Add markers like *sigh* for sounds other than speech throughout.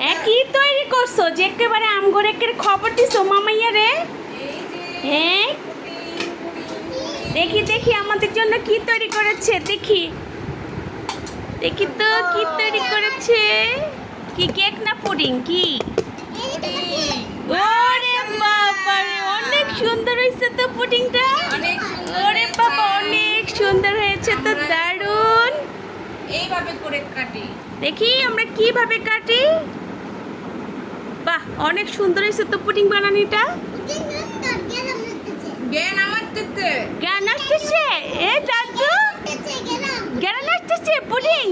হ্যাঁ কি তৈরি করছ যে একেবারে আমগরেকের খবর দিছো মামাইয়া রে। হ্যাঁ দেখি দেখি আমাদের জন্য কি তৈরি করেছে দেখি। দেখি তো কি তৈরি করেছে। কি কেক না পুডিং কি? ওরে বাবা রে অনেক সুন্দর হয়েছে তো পুডিংটা। ওরে। বাবা অনেক সুন্দর হয়েছে তো দারুণ। এইভাবে করে কাটি। দেখি আমরা কীভাবে কাটি? বাহ অনেক সুন্দর হয়েছে তো পুডিং বানানিটা? জ্ঞান আমার দিতে গান আসতেছে? এ দাদু। গান আসতেছে পুডিং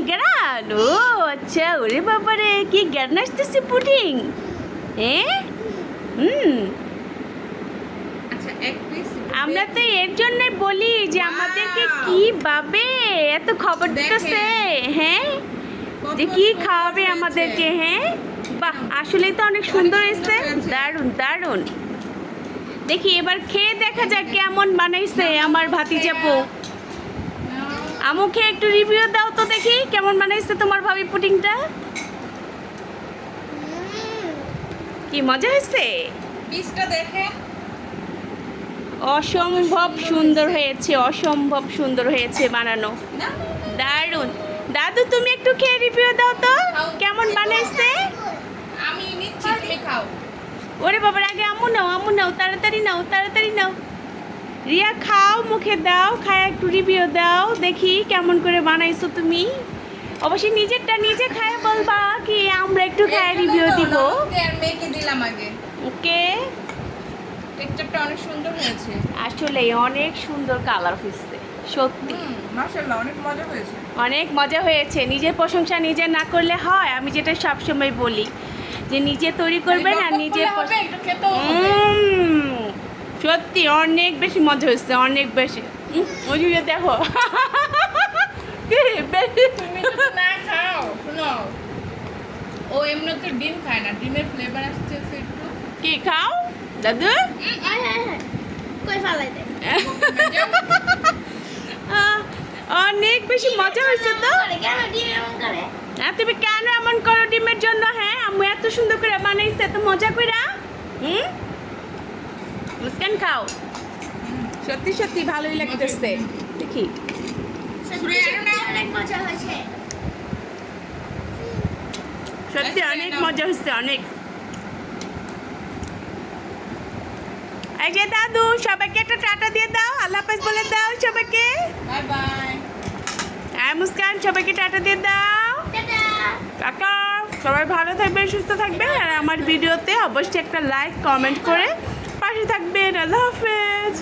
ও আচ্ছা ওরে বাবারে কি আসতেছে পুডিং? এ? হুম। আচ্ছা আমরা তো এর জন্যই বলি যে আমাদেরকে কীভাবে এত খবর দিতেছে হ্যাঁ? যে কি খাওয়াবে আমাদেরকে হ্যাঁ? বাহ আসলেই তো অনেক সুন্দর হয়েছে দারুণ দারুণ। দেখি এবার খেয়ে দেখা যাক কেমন বানাইছে আমার ভাতিজাপু আমু খেয়ে একটু রিভিউ দাও তো দেখি কেমন বানাইছে তোমার ভাবি পুডিংটা। কি মজা হয়েছে? পিসটা দেখে। অসম্ভব সুন্দর হয়েছে। অসম্ভব সুন্দর হয়েছে বানানো। দারুণ। দাদু তুমি একটু খেয়ে রিভিউ দাও তো কেমন বানাইছে? খাও। ওরে বাবার আগে আমু নাও আমু নাও তাড়াতাড়ি নাও তাড়াতাড়ি নাও। রিয়া খাও মুখে দাও খায় একটু রিভিউ দাও দেখি কেমন করে বানাইছো তুমি। অবশ্যই নিজেরটা নিজে খায় বলবা কি আমরা একটু খায় রিভিউ দিব। মেয়েকে দিলাম আগে। ওকে। টেক্সচারটা অনেক সুন্দর হয়েছে। আসলে অনেক সুন্দর কালার হয়েছে সত্যি। মাশাআল্লাহ অনেক মজা হয়েছে। অনেক মজা হয়েছে নিজের প্রশংসা নিজে না করলে হয় আমি যেটা সবসময় বলি। যে নিজে তৈরি করবেন আর নিজে। সত্যি অনেক বেশি মজা হয়েছে অনেক বেশি। ওই যে দেখো। *laughs* খাও শোনো। ও এমনিতে ডিম খায় না ডিমের ফ্লেভার আসছে একটু। কি খাও? দাদু? *laughs* অনেক বেশি মজা হয়েছে তো। হ্যাঁ তুমি কেন এমন করো? ডিমের হ্যাঁ? আমি এত সুন্দর করে বানাইছে এত মজা করে হুম? মুস্কান খাও। সত্যি সত্যি ভালোই লাগতেছে। দেখি। সত্যি অনেক মজা হচ্ছে অনেক এই যে দাদু সবাইকে একটা টাটা দিয়ে দাও। আল্লাহ হাফেজ বলে দাও সবাইকে। Bye bye. হ্যাঁ মুস্কান সবাইকে টাটা দিয়ে দাও। কাকা। সবাই ভালো থাকবেন, সুস্থ থাকবেন, আর আমার ভিডিওতে অবশ্যই একটা লাইক কমেন্ট করে পাশে থাকবেন। আল্লাহ হাফেজ।